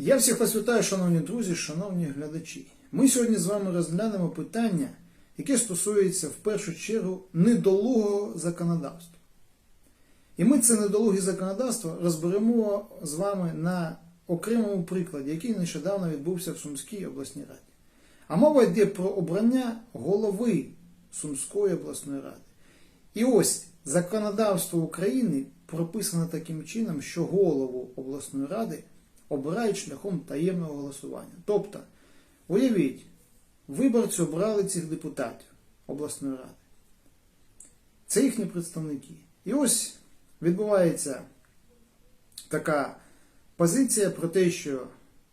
Я всіх вас вітаю, шановні друзі, шановні глядачі. Ми сьогодні з вами розглянемо питання, яке стосується в першу чергу недолугого законодавства. І ми це недолуге законодавство розберемо з вами на окремому прикладі, який нещодавно відбувся в Сумській обласній раді. А мова йде про обрання голови Сумської обласної ради. І ось законодавство України прописано таким чином, що голову обласної ради обирають шляхом таємного голосування. Тобто, уявіть, виборці обрали цих депутатів обласної ради. Це їхні представники. І ось відбувається така позиція про те, що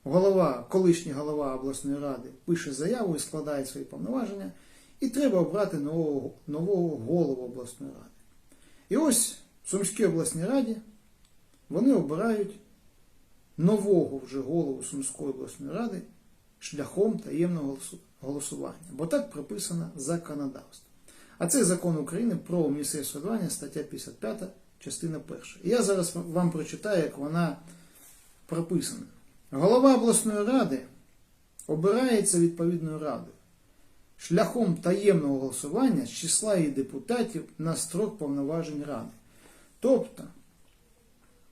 голова, колишній голова обласної ради пише заяву і складає свої повноваження, і треба обрати нового, нового голову обласної ради. І ось в Сумській обласній раді вони обирають нового вже голову Сумської обласної ради шляхом таємного голосування. Бо так прописано законодавство. А це закон України про місцеве самоврядування, стаття 55, частина 1. І я зараз вам прочитаю, як вона прописана. Голова обласної ради обирається відповідною радою шляхом таємного голосування з числа її депутатів на строк повноважень ради. Тобто,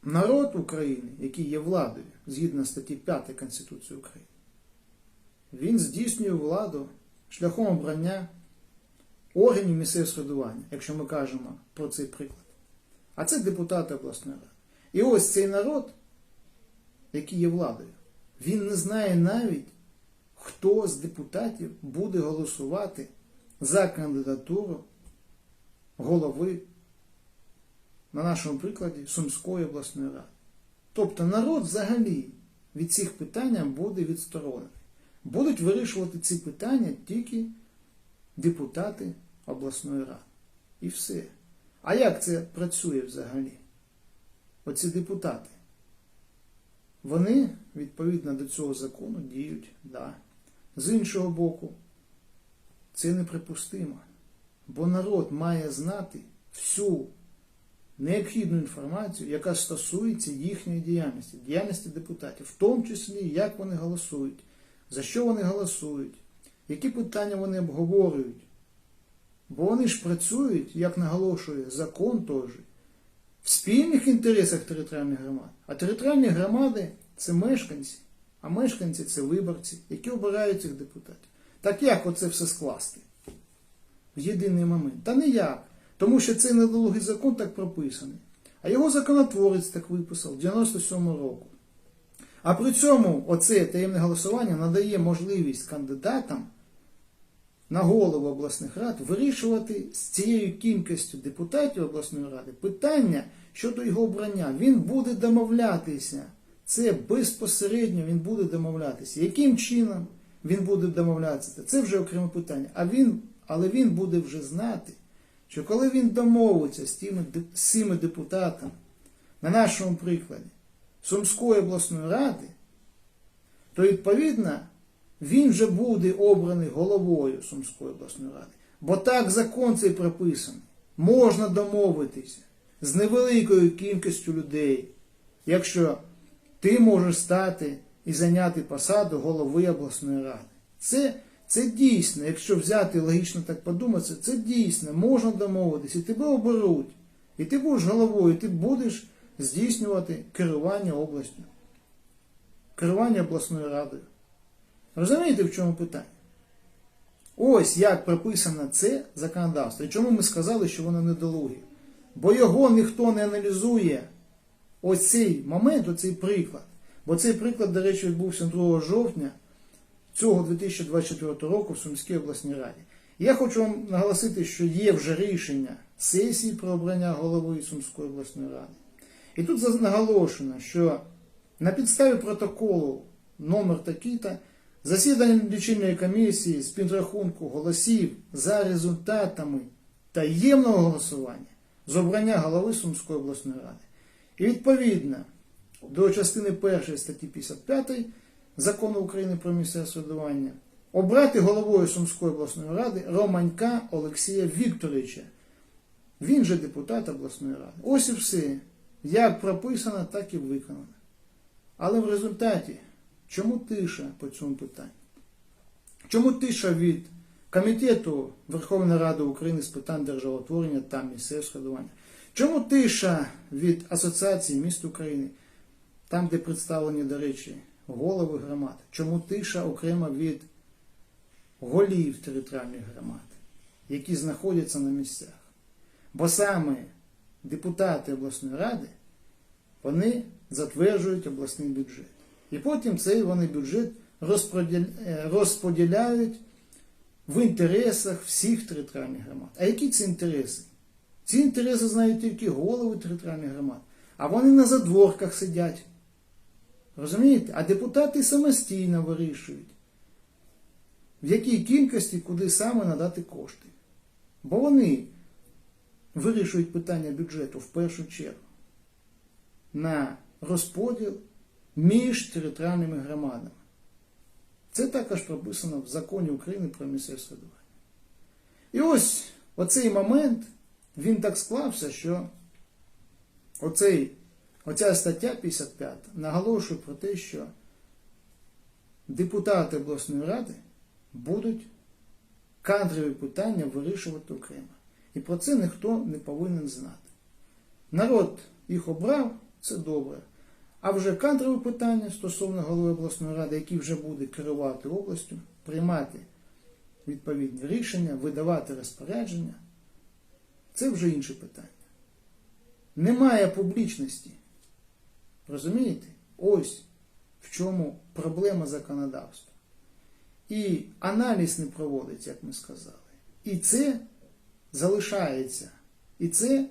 народ України, який є владою, згідно статті 5 Конституції України, він здійснює владу шляхом обрання органів місцевого самоврядування, якщо ми кажемо про цей приклад. А це депутати обласної ради. І ось цей народ, який є владою, він не знає навіть, хто з депутатів буде голосувати за кандидатуру голови, на нашому прикладі, Сумської обласної ради. Тобто народ взагалі від цих питань буде відсторонений. Будуть вирішувати ці питання тільки депутати обласної ради. І все. А як це працює взагалі? Оці депутати. Вони відповідно до цього закону діють, да. З іншого боку, це неприпустимо. Бо народ має знати всю необхідну інформацію, яка стосується їхньої діяльності, діяльності депутатів, в тому числі, як вони голосують, за що вони голосують, які питання вони обговорюють. Бо вони ж працюють, як наголошує закон теж, в спільних інтересах територіальних громад. А територіальні громади це мешканці, а мешканці це виборці, які обирають цих депутатів. Так як оце все скласти? В єдиний момент? Та ніяк. Тому що цей недолугий закон так прописаний. А його законотворець так виписав 97 року. А при цьому оце таємне голосування надає можливість кандидатам на голову обласних рад вирішувати з цією кількістю депутатів обласної ради питання щодо його обрання. Він буде домовлятися. Це безпосередньо він буде домовлятися. Яким чином він буде домовлятися? Це вже окреме питання. А він, але він буде вже знати, що коли він домовиться з тими, з цими депутатами, на нашому прикладі, Сумської обласної ради, то відповідно він вже буде обраний головою Сумської обласної ради. Бо так закон цей прописаний. Можна домовитися з невеликою кількістю людей, якщо ти можеш стати і зайняти посаду голови обласної ради. Це, це дійсно, якщо взяти логічно так подумати, це дійсно можна домовитися, і тебе оберуть. І ти будеш головою, і ти будеш здійснювати керування областю, керування обласною радою. Розумієте, в чому питання? Ось як прописано це законодавство. І чому ми сказали, що воно недолуге? Бо його ніхто не аналізує. Ось цей момент, оцей приклад. Бо цей приклад, до речі, відбувся 2 жовтня цього 2024 року в Сумській обласній раді. Я хочу вам наголосити, що є вже рішення сесії про обрання голови Сумської обласної ради. І тут наголошено, що на підставі протоколу номер такий-то засідання лічильної комісії з підрахунку голосів за результатами таємного голосування з обрання голови Сумської обласної ради. І відповідно до частини 1 статті 55 закону України про місцеве самоврядування обрати головою Сумської обласної ради Романька Олексія Вікторовича. Він же депутат обласної ради. Ось і все. Як прописано, так і виконано. Але в результаті Чому тиша по цьому питанню? Чому тиша від Комітету Верховної Ради України з питань державотворення та місцевого складування? Чому тиша від Асоціації міст України, там, де представлені, до речі, голови громад? Чому тиша окремо від голів територіальних громад, які знаходяться на місцях? Бо саме депутати обласної ради вони затверджують обласний бюджет. І потім цей вони бюджет е, розподіляють в інтересах всіх територіальних громад. А які це інтереси? Ці інтереси знають тільки голови територіальних громад, а вони на задворках сидять. Розумієте? А депутати самостійно вирішують, в якій кількості куди саме надати кошти. Бо вони вирішують питання бюджету в першу чергу на розподіл між територіальними громадами. Це також прописано в законі України про місцеве самоврядування. І ось оцей момент, він так склався, що оцей, оця стаття 55 наголошує про те, що депутати обласної ради будуть кадрові питання вирішувати окремо. І про це ніхто не повинен знати. Народ їх обрав, це добре. А вже кадрові питання стосовно голови обласної ради, який вже буде керувати областю, приймати відповідні рішення, видавати розпорядження, це вже інше питання. Немає публічності. Розумієте? Ось в чому проблема законодавства. І аналіз не проводиться, як ми сказали. І це залишається. І це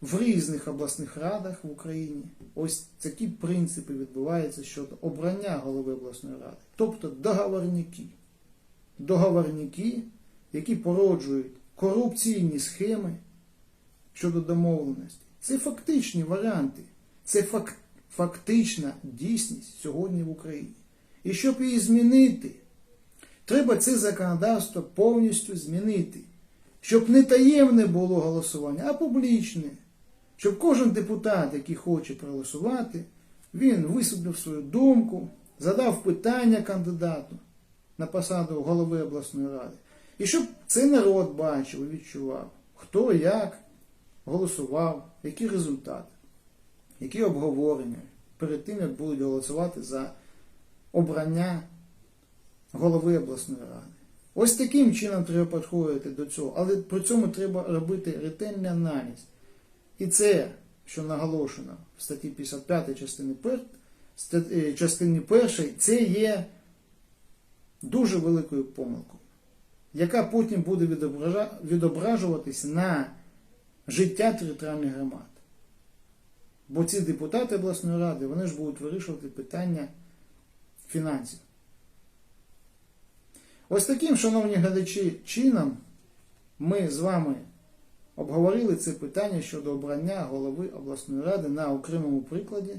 в різних обласних радах в Україні. Ось такі принципи відбуваються щодо обрання голови обласної ради. Тобто договорники. Договорники, які породжують корупційні схеми щодо домовленості. Це фактичні варіанти. Це фак, фактична дійсність сьогодні в Україні. І щоб її змінити, треба це законодавство повністю змінити. Щоб не таємне було голосування, а публічне. Щоб кожен депутат, який хоче проголосувати, він висвітлив свою думку, задав питання кандидату на посаду голови обласної ради. І щоб цей народ бачив і відчував, хто як голосував, які результати, які обговорення перед тим, як будуть голосувати за обрання голови обласної ради. Ось таким чином треба підходити до цього, але при цьому треба робити ретельний аналіз. І це, що наголошено в статті 55 частини 1, частині 1, це є дуже великою помилкою, яка потім буде відображуватися на життя територіальних громад. Бо ці депутати обласної ради, вони ж будуть вирішувати питання фінансів. Ось таким, шановні глядачі, чином ми з вами обговорили це питання щодо обрання голови обласної ради на окремому прикладі,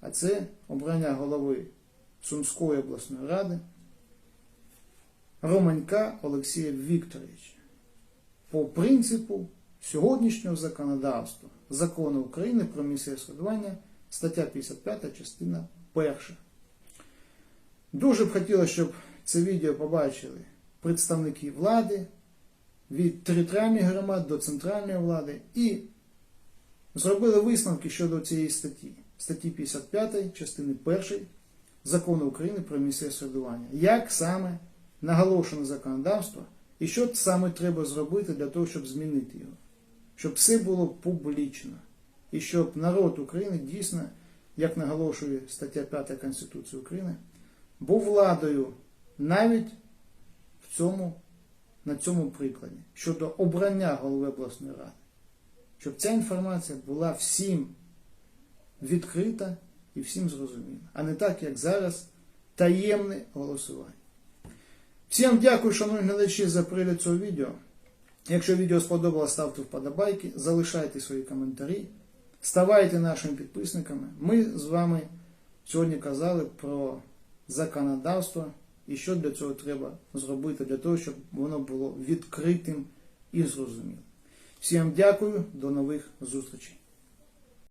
а це обрання голови Сумської обласної ради Романька Олексія Вікторовича по принципу сьогоднішнього законодавства закону України про місцеве самоврядування, стаття 55, частина 1. Дуже б хотілося, щоб це відео побачили представники влади від територіальних громад до центральної влади і зробили висновки щодо цієї статті, статті 55, частини 1 закону України про місцеве самоврядування. Як саме наголошено законодавство і що саме треба зробити для того, щоб змінити його, щоб все було публічно і щоб народ України дійсно, як наголошує стаття 5 Конституції України, був владою навіть в цьому, на цьому прикладі щодо обрання голови обласної ради, щоб ця інформація була всім відкрита і всім зрозуміла, а не так, як зараз, таємне голосування. Всім дякую, шановні глядачі, за перегляд цього відео. Якщо відео сподобалось, ставте вподобайки, залишайте свої коментарі, ставайте нашими підписниками. Ми з вами сьогодні казали про законодавство і що для цього треба зробити, для того, щоб воно було відкритим і зрозумілим. Всім дякую, до нових зустрічей.